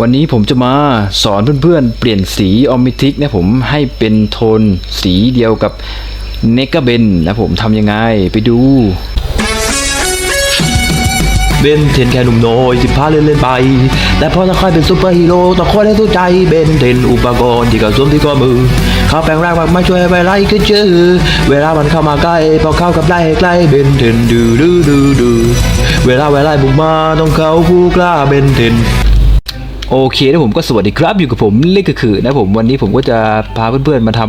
วันนี้ผมจะมาสอนเพื่อนๆ เปลี่ยนสีออมิทิกนะผมให้เป็นโทนสีเดียวกับเนกาเบนนะผมทำยังไงไปดูเบนเทนแค่หนุ่มน้อยสิบห้าเล่นเล่นๆไป แต่พอจะค่อยเป็นซูเปอร์ฮีโร่ต้องคอยให้สู้ใจเบนเทนอุปกรณ์ที่กระสุนที่ข้อมือ เขาแปลงร่างมากมาช่วยไปไล่ก็เจอเวลามันเข้ามาใกล้ พอเข้ากับไล่ใกล้เบนเทนดูดูดูดูเวลาเวลาบุกมาต้องเข้าผู้กล้าเบนเทน โอเคนะผมก็สวัสดีครับอยู่กับผมเล็กก็คือนะผมวันนี้ผมก็จะพาเพื่อนๆมาท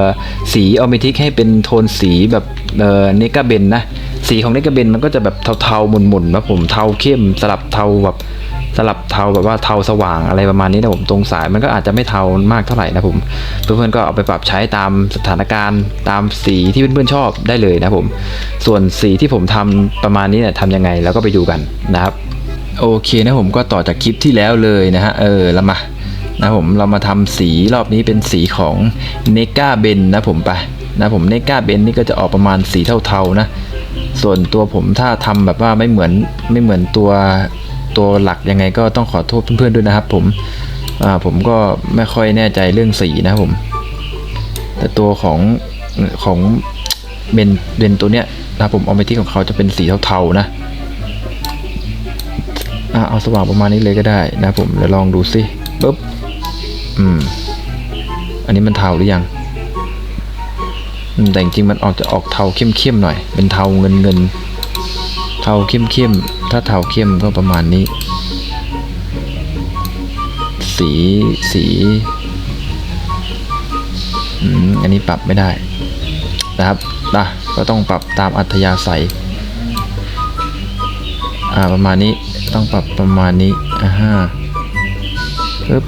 ำสีออมิทิกให้เป็นโทนสีแบบเนกาเบนนะสีของเนกาเบนมันก็จะแบบเทาๆหม่นๆนะผมเทาเข้มสลับเทาแบบสลับเทาแบบว่าเทาสว่างอะไรประมาณนี้นะผมตรงสายมันก็อาจจะไม่เทามากเท่าไหร่นะผมเพื่อนๆก็เอาไปปรับใช้ตามสถานการณ์ตามสีที่เพื่อนๆชอบได้เลยนะผมส่วนสีที่ผมทำประมาณนี้เนี่ยทำยังไงแล้วก็ไปดูกันนะครับ โอเคนะผมก็ต่อจากคลิปที่แล้วเลยนะฮะ เออเรามานะผมเรามาทำสีรอบนี้เป็นสีของเนกาเบนนะผมไปนะผมเนกาเบนนี่ก็จะออกประมาณสีเทาๆนะ ส่วนตัวผมถ้าทำแบบว่าไม่เหมือนไม่เหมือนตัวตัวหลักยังไงก็ต้องขอโทษเพื่อนๆด้วยนะครับผมอ่าผมก็ไม่ค่อยแน่ใจเรื่องสีนะผม แต่ตัวของของเบนเบนตัวเนี้ยนะผมเอาไปที่ของเขาจะเป็นสีเทาๆนะ อะเอาสว่างประมาณนี้เลยก็ได้นะผมเดี๋ยวลองดูสิปุ๊บอืม อันนี้มันเทาหรือยังแต่จริงๆมันออกจะออกเทาเข้มๆหน่อย เป็นเทาเงินเงินเทาเข้มๆถ้าเทาเข้มก็ประมาณนี้ สีสีอืมอันนี้ปรับไม่ได้ นะครับนะก็ต้องปรับตามอัธยาศัย อ่าประมาณนี้ ต้องปรับประมาณนี้อ่าฮะปึ๊บ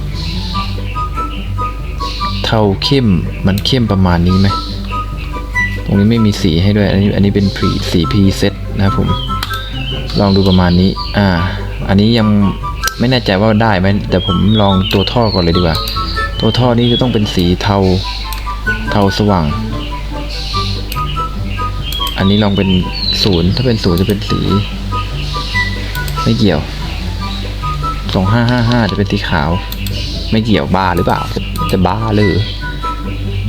เทาเข้มมันเข้มประมาณนี้ไหมตรงนี้ไม่มีสีให้ด้วย อันนี้อันนี้เป็นพรีสีพรีเซตนะครับผม ลองดูประมาณนี้ อ่า อันนี้ยังไม่แน่ใจว่าได้ไหมแต่ผมลองตัวท่อก่อนเลยดีกว่า ตัวท่อนี้จะต้องเป็นสีเทา เทาสว่าง อันนี้ลองเป็นศูนย์ถ้าเป็นศูนย์จะเป็นสี ไม่เกี่ยวสองห้าห้าห้าจะเป็นสีขาว ไม่เกี่ยวบ้าหรือเปล่า จะจะบ้าหรือ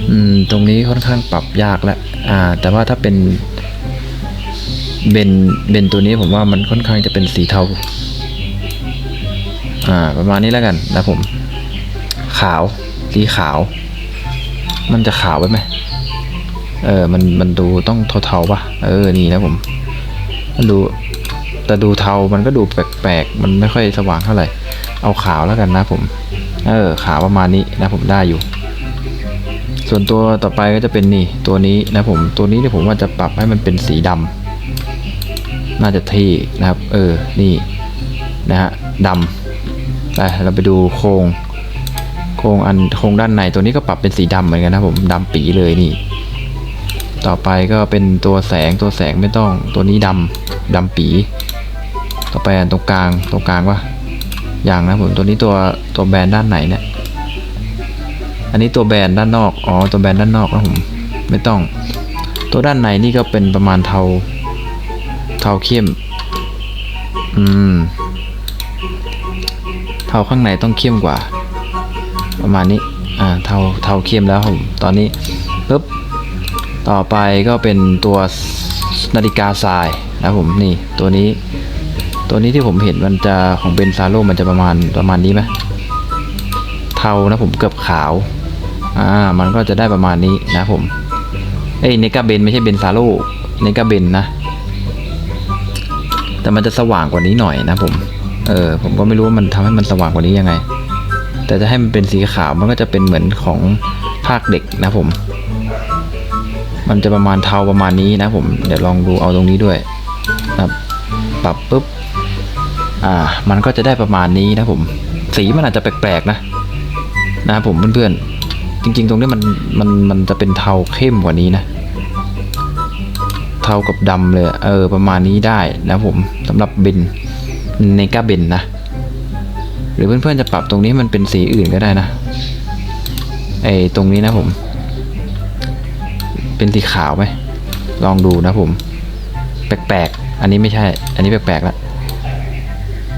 อืม ตรงนี้ค่อนข้างปรับยากแล้วอ่า แต่ว่าถ้าเป็นเบนเบนตัวนี้ผมว่ามันค่อนข้างจะเป็นสีเทาอ่า ประมาณนี้แล้วกันนะผม ขาวสีขาว มันจะขาวไปไหมเออ มันมันดูต้องเทาๆป่ะ เออ นี่นะผม มันดู แต่ดูเทามันก็ดูแปลกๆ มันไม่ค่อยสว่างเท่าไหร่ เอาขาวแล้วกันนะผม เออขาวประมาณนี้นะผมได้อยู่ ส่วนตัวต่อไปก็จะเป็นนี่ตัวนี้นะผม ตัวนี้เนี่ยผมว่าจะปรับให้มันเป็นสีดำน่าจะเท่นะครับ เออ นี่นะฮะดำไปเราไปดูโครงโครงอันโครงด้านในตัวนี้ก็ปรับเป็นสีดำเหมือนกันนะผมดำปีเลยนี่ ต่อไปก็เป็นตัวแสงตัวแสงไม่ต้องตัวนี้ดำดำปี ต่อไปอันตรงกลางตรงกลางวะอย่างนะผมตัวนี้ตัวตัวแบรนด์ด้านไหนเนี่ย อันนี้ตัวแบรนด์ด้านนอก อ๋อ ตัวแบรนด์ด้านนอกนะผม ไม่ต้อง ตัวด้านในนี่ก็เป็นประมาณเทา เทาเข้ม อืม เทาข้างในต้องเข้มกว่า ประมาณนี้ อ่า เทา เทาเข้มแล้วผม ตอนนี้ปุ๊บ ต่อไปก็เป็นตัวนาฬิกาทรายนะผม นี่ ตัวนี้ ตัวนี้ที่ผมเห็นมันจะของเบนซาโลมันจะประมาณประมาณนี้ไหมเทานะผมเกือบขาว อ่า มันก็จะได้ประมาณนี้นะผม เอ้ยเนกาเบนไม่ใช่เบนซาโลเนกาเบนนะ แต่มันจะสว่างกว่านี้หน่อยนะผม เออ ผมก็ไม่รู้ว่ามันทำให้มันสว่างกว่านี้ยังไง แต่จะให้มันเป็นสีขาวมันก็จะเป็นเหมือนของภาคเด็กนะผม มันจะประมาณเทาประมาณนี้นะผม เดี๋ยวลองดูเอาตรงนี้ด้วยนะครับปรับปุ๊บ อ่า มันก็จะได้ประมาณนี้นะผม สีมันอาจจะแปลกๆนะ นะครับผมเพื่อนๆ จริง ๆ ตรงนี้มันมันมันจะเป็นเทาเข้มกว่านี้นะ เทากับดำเลย เออ ประมาณนี้ได้นะผมสำหรับเบนเนกาเบนนะ หรือเพื่อนๆ จะปรับตรงนี้มันเป็นสีอื่นก็ได้นะไอตรงนี้นะผม เป็นสีขาวไหมลองดูนะผม แปลกๆ อันนี้ไม่ใช่ อันนี้แปลกๆและ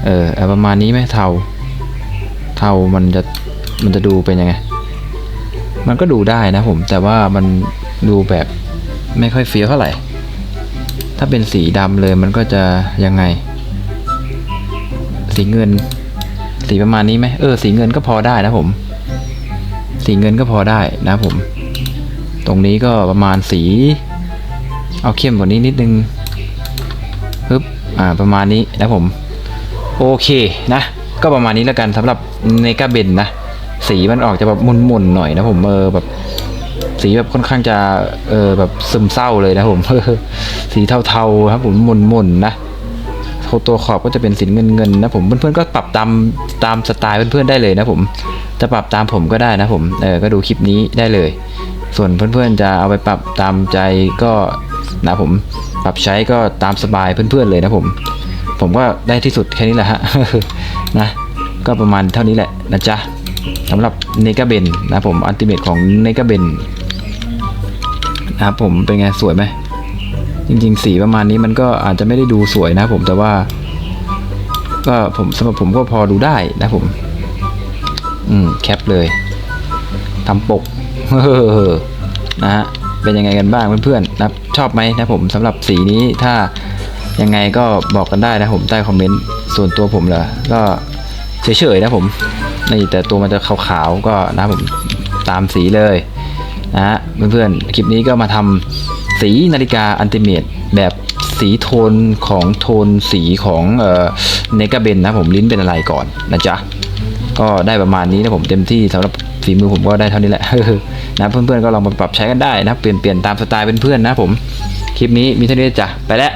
เออประมาณนี้ไหมเทาเทามันจะมันจะดูเป็นยังไง มันก็ดูได้นะผม แต่ว่ามันดูแบบไม่ค่อยเฟี้ยวเท่าไหร่ ถ้าเป็นสีดำเลยมันก็จะยังไง สีเงิน สีประมาณนี้ไหมเออ สีเงินก็พอได้นะผม สีเงินก็พอได้นะผม ตรงนี้ก็ประมาณสี เอาเข้มกว่านี้นิดนึงฮึบอ่า ประมาณนี้นะผม โอเคนะ ก็ประมาณนี้แล้วกันสำหรับเนกาเบนนะ สีมันออกจะแบบมุนๆหน่อยนะผมเออแบบสีแบบค่อนข้างจะเออแบบซึมเศร้าเลยนะผมสีเทาๆครับผมมุนๆนะตัวขอบก็จะเป็นสีเงินๆนะผมเพื่อนๆก็ปรับตามตามสไตล์เพื่อนๆได้เลยนะผมจะปรับตามผมก็ได้นะผมเออก็ดูคลิปนี้ได้เลย ส่วนเพื่อนๆจะเอาไปปรับตามใจก็นะผมปรับใช้ก็ตามสบายเพื่อนๆเลยนะผม ผมก็ได้ที่สุดแค่นี้แหละฮะนะก็ประมาณเท่านี้แหละนะจ๊ะสำหรับเนกาเบนนะผมอันติเมตของเนกาเบนนะครับผมเป็นไงสวยไหมจริงๆ สีประมาณนี้มันก็อาจจะไม่ได้ดูสวยนะผมแต่ว่า ก็ผมสำหรับผมก็พอดูได้นะผม อืมแคปเลยทำปกนะฮะเป็นยังไงกันบ้างเพื่อนๆนะชอบไหมนะผมสำหรับสีนี้ถ้า ยังไงก็บอกกันได้นะผมใต้คอมเมนต์ส่วนตัวผมเหรอก็เฉยๆนะผมนี่แต่ตัวมันจะขาวๆก็นะผมตามสีเลยนะฮะเพื่อนๆคลิปนี้ก็มาทำสีนาฬิกาอันติเมตแบบสีโทนของโทนสีของเอ่อเนกาเบนนะผมลิ้นเป็นอะไรก่อนนะจ๊ะก็ได้ประมาณนี้นะผมเต็มที่สำหรับฝีมือผมก็ได้เท่านี้แหละนะเพื่อนๆก็ลองมาปรับใช้กันได้นะเปลี่ยนเปลี่ยนตามสไตล์เพื่อนๆนะผมคลิปนี้มีเท่านี้จ้ะไปแล้ว